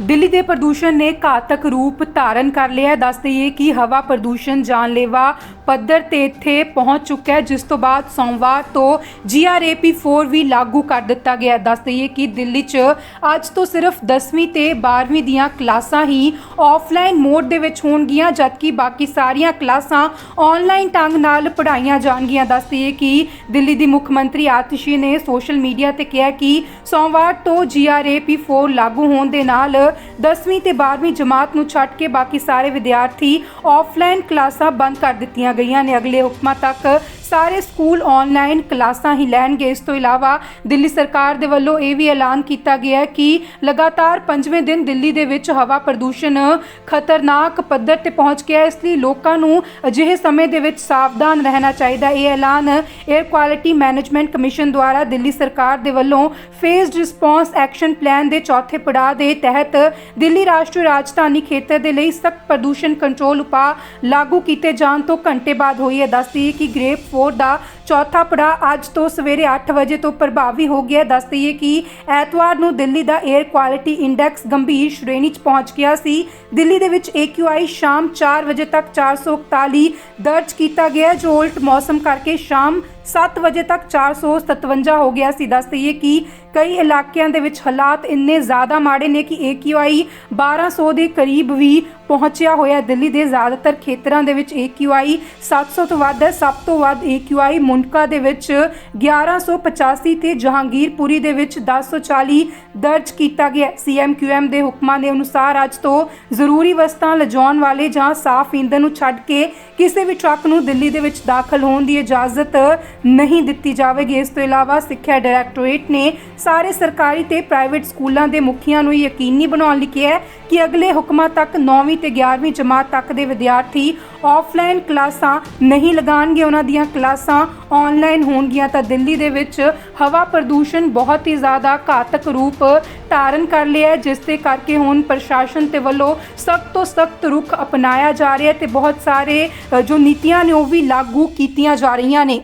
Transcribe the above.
ਦਿੱਲੀ ਦੇ ਪ੍ਰਦੂਸ਼ਣ ਨੇ ਘਾਤਕ ਰੂਪ ਧਾਰਨ ਕਰ ਲਿਆ ਹੈ। ਦੱਸ ਦਈਏ ਕਿ ਹਵਾ ਪ੍ਰਦੂਸ਼ਣ ਜਾਨਲੇਵਾ ਪੱਧਰ ਤੇ ਇੱਥੇ ਪਹੁੰਚ ਚੁੱਕਾ ਹੈ, ਜਿਸ ਤੋਂ ਬਾਅਦ ਸੋਮਵਾਰ ਤੋਂ GRAP4 ਵੀ ਲਾਗੂ ਕਰ ਦਿੱਤਾ ਗਿਆ ਹੈ। ਦੱਸ ਦਈਏ ਕਿ ਦਿੱਲੀ 'ਚ ਅੱਜ ਤੋਂ ਸਿਰਫ 10ਵੀਂ ਤੇ 12ਵੀਂ ਦੀਆਂ ਕਲਾਸਾਂ ਹੀ ਆਫਲਾਈਨ ਮੋਡ ਦੇ ਵਿੱਚ ਹੋਣਗੀਆਂ, ਜਦਕਿ ਬਾਕੀ ਸਾਰੀਆਂ ਕਲਾਸਾਂ ਆਨਲਾਈਨ ਢੰਗ ਨਾਲ ਪੜ੍ਹਾਈਆਂ ਜਾਣਗੀਆਂ। ਦੱਸ ਦਈਏ ਕਿ ਦਿੱਲੀ ਦੀ ਮੁੱਖ ਮੰਤਰੀ ਆਤਿਸ਼ੀ ਨੇ ਸੋਸ਼ਲ ਮੀਡੀਆ ਤੇ ਕਿਹਾ ਕਿ ਸੋਮਵਾਰ ਤੋਂ GRAP4 ਲਾਗੂ ਹੋਣ ਦੇ ਨਾਲ 10ਵੀਂ ਤੇ 12ਵੀਂ ਜਮਾਤ ਨੂੰ ਛੱਡ ਕੇ ਬਾਕੀ ਸਾਰੇ ਵਿਦਿਆਰਥੀ ਆਫਲਾਈਨ ਕਲਾਸਾਂ ਬੰਦ ਕਰ ਦਿੱਤੀਆਂ ਗਈਆਂ ਨੇ। ਅਗਲੇ ਹੁਕਮਾਂ ਤੱਕ ਸਾਰੇ ਸਕੂਲ ਆਨਲਾਈਨ ਕਲਾਸਾਂ ਹੀ ਲੈਣਗੇ। ਇਸ ਤੋਂ ਇਲਾਵਾ ਦਿੱਲੀ ਸਰਕਾਰ ਦੇ ਵੱਲੋਂ ਇਹ ਵੀ ਐਲਾਨ ਕੀਤਾ ਗਿਆ ਹੈ ਕਿ ਲਗਾਤਾਰ ਪੰਜਵੇਂ ਦਿਨ ਦਿੱਲੀ ਦੇ ਵਿੱਚ ਹਵਾ ਪ੍ਰਦੂਸ਼ਣ ਖਤਰਨਾਕ ਪੱਧਰ ਤੇ ਪਹੁੰਚ ਗਿਆ ਇਸ ਲਈ ਲੋਕਾਂ ਨੂੰ ਅਜਿਹੇ ਸਮੇਂ ਦੇ ਵਿੱਚ ਸਾਵਧਾਨ ਰਹਿਣਾ ਚਾਹੀਦਾ ਇਹ ਐਲਾਨ 에ਅਰ ਕੁਆਲਿਟੀ ਮੈਨੇਜਮੈਂਟ ਕਮਿਸ਼ਨ ਦੁਆਰਾ ਦਿੱਲੀ ਸਰਕਾਰ ਦੇ ਵੱਲੋਂ ਫੇਜ਼ਡ ਰਿਸਪੌਂਸ ਐਕਸ਼ਨ ਪਲਾਨ ਦੇ ਚੌਥੇ ਪੜਾਅ ਦੇ ਤਹਿਤ ਦਿੱਲੀ ਰਾਸ਼ਟਰੀ ਰਾਜਧਾਨੀ ਖੇਤਰ ਦੇ ਲਈ ਸਖਤ ਪ੍ਰਦੂਸ਼ਣ ਕੰਟਰੋਲ ਉਪਾਅ ਲਾਗੂ ਕੀਤੇ ਜਾਣ ਤੋਂ ਘੰਟੇ ਬਾਅਦ ਹੋਈ ਹੈ। ਦੱਸਦੀ ਕਿ ਗ੍ਰੇਪ 4 ਦਾ ਚੌਥਾ ਪੜਾਅ ਅੱਜ ਤੋਂ ਸਵੇਰੇ 8 ਵਜੇ ਤੋਂ ਪ੍ਰਭਾਵੀ ਹੋ ਗਿਆ। ਦੱਸ ਦਈਏ ਕਿ ਐਤਵਾਰ ਨੂੰ ਦਿੱਲੀ ਦਾ 에ਅਰ ਕੁਆਲਿਟੀ ਇੰਡੈਕਸ ਗੰਭੀਰ ਸ਼੍ਰੇਣੀ 'ਚ ਪਹੁੰਚ ਗਿਆ ਸੀ। ਦਿੱਲੀ ਦੇ ਵਿੱਚ AQI ਸ਼ਾਮ 4 ਵਜੇ ਤੱਕ 441 ਦਰਜ ਕੀਤਾ ਗਿਆ, ਜੋ ਉਲਟ ਮੌਸਮ ਕਰਕੇ ਸ਼ਾਮ 7 ਵਜੇ ਤੱਕ 457 ਹੋ ਗਿਆ ਸੀ। ਦੱਸ ਦਈਏ ਕਿ ਕਈ ਇਲਾਕਿਆਂ ਦੇ ਵਿੱਚ ਹਾਲਾਤ ਇੰਨੇ ਜ਼ਿਆਦਾ ਮਾੜੇ ਨੇ ਕਿ AQI 1200 ਦੇ ਕਰੀਬ ਵੀ ਪਹੁੰਚਿਆ ਹੋਇਆ। ਦਿੱਲੀ ਦੇ ਜ਼ਿਆਦਾਤਰ ਖੇਤਰਾਂ ਦੇ ਵਿੱਚ AQI 700 ਤੋਂ ਵੱਧ ਹੈ। ਸਭ ਤੋਂ ਵੱਧ AQI ਮੁੰਡਕਾ ਦੇ ਵਿੱਚ 1185 ਤੇ ਜਹਾਂਗੀਰਪੁਰੀ ਦੇ ਵਿੱਚ 1040 ਦਰਜ ਕੀਤਾ ਗਿਆ CMQM ਦੇ ਹੁਕਮਾਂ ਦੇ ਅਨੁਸਾਰ ਅੱਜ ਤੋਂ ਜ਼ਰੂਰੀ ਵਸਤਾਂ ਲਿਜਾਉਣ ਵਾਲੇ ਜਾਂ ਸਾਫ਼ ਈਂਧਨ ਨੂੰ ਛੱਡ ਕੇ ਕਿਸੇ ਵੀ ਟਰੱਕ ਨੂੰ ਦਿੱਲੀ ਦੇ ਵਿੱਚ ਦਾਖਲ ਹੋਣ ਦੀ ਇਜਾਜ਼ਤ ਨਹੀਂ ਦਿੱਤੀ ਜਾਵੇਗੀ। ਇਸ ਤੋਂ ਇਲਾਵਾ ਸਿੱਖਿਆ ਡਾਇਰੈਕਟੋਰੇਟ ਨੇ ਸਾਰੇ ਸਰਕਾਰੀ ਤੇ ਪ੍ਰਾਈਵੇਟ ਸਕੂਲਾਂ ਦੇ ਮੁਖੀਆਂ ਨੂੰ ਯਕੀਨੀ ਬਣਾਉਣ ਲਈ ਕਿਹਾ ਕਿ ਅਗਲੇ ਹੁਕਮਾਂ ਤੱਕ 9ਵੀਂ ਤੇ 11ਵੀਂ ਜਮਾਤ ਤੱਕ ਦੇ ਵਿਦਿਆਰਥੀ ਆਫਲਾਈਨ ਕਲਾਸਾਂ ਨਹੀਂ ਲਗਾਉਣਗੇ, ਉਹਨਾਂ ਦੀਆਂ ਕਲਾਸਾਂ ਆਨਲਾਈਨ ਹੋਣਗੀਆਂ। ਤਾਂ ਦਿੱਲੀ ਦੇ ਵਿੱਚ ਹਵਾ ਪ੍ਰਦੂਸ਼ਣ ਬਹੁਤ ਹੀ ਜ਼ਿਆਦਾ ਘਾਤਕ ਰੂਪ ਧਾਰਨ ਕਰ ਲਿਆ ਜਿਸ ਦੇ ਕਰਕੇ ਹੁਣ ਪ੍ਰਸ਼ਾਸਨ ਤੇ ਵੱਲੋਂ ਸਖਤ ਤੋਂ ਸਖਤ ਰੁਖ ਅਪਣਾਇਆ ਜਾ ਰਿਹਾ ਹੈ ਤੇ ਬਹੁਤ ਸਾਰੇ ਜੋ ਨੀਤੀਆਂ ਨੇ ਉਹ ਵੀ ਲਾਗੂ ਕੀਤੀਆਂ ਜਾ ਰਹੀਆਂ ਨੇ।